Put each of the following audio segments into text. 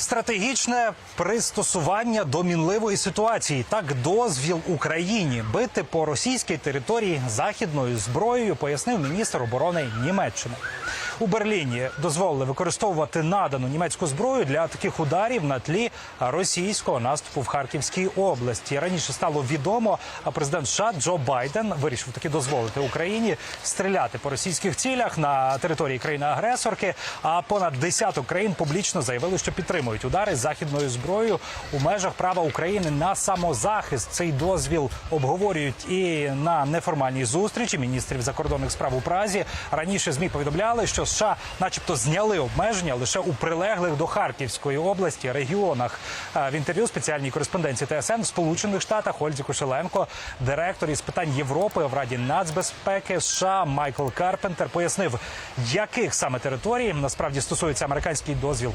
Стратегічне пристосування до мінливої ситуації. Так дозвіл Україні бити по російській території західною зброєю, пояснив міністр оборони Німеччини. У Берліні дозволили використовувати надану німецьку зброю для таких ударів на тлі російського наступу в Харківській області. Раніше стало відомо, а президент США Джо Байден вирішив таки дозволити Україні стріляти по російських цілях на території країни-агресорки. А понад десяток країн публічно заявили, що підтримують удари західною зброєю у межах права України на самозахист. Цей дозвіл обговорюють і на неформальній зустрічі міністрів закордонних справ у Празі. Раніше змі повідомляли, що США, начебто, зняли обмеження лише у прилеглих до Харківської області регіонах. Е, В інтерв'ю спеціальній кореспонденції ТСН в Сполучених Штатах Ользі Кошеленко, директор із питань Європи в Раді нацбезпеки США Майкл Карпентер пояснив, яких саме територій насправді стосується американський дозвіл.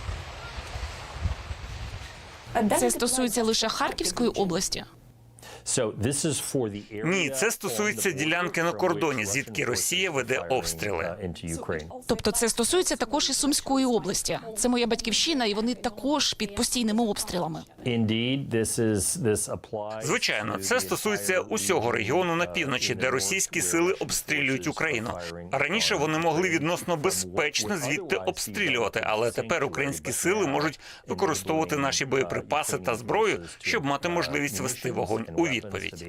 Це стосується лише Харківської області. Ні, це стосується ділянки на кордоні, звідки Росія веде обстріли. Тобто це стосується також і Сумської області. Це моя батьківщина, і вони також під постійними обстрілами. Звичайно, це стосується усього регіону на півночі, де російські сили обстрілюють Україну. Раніше вони могли відносно безпечно звідти обстрілювати, але тепер українські сили можуть використовувати наші боєприпаси та зброю, щоб мати можливість вести вогонь у відповідь.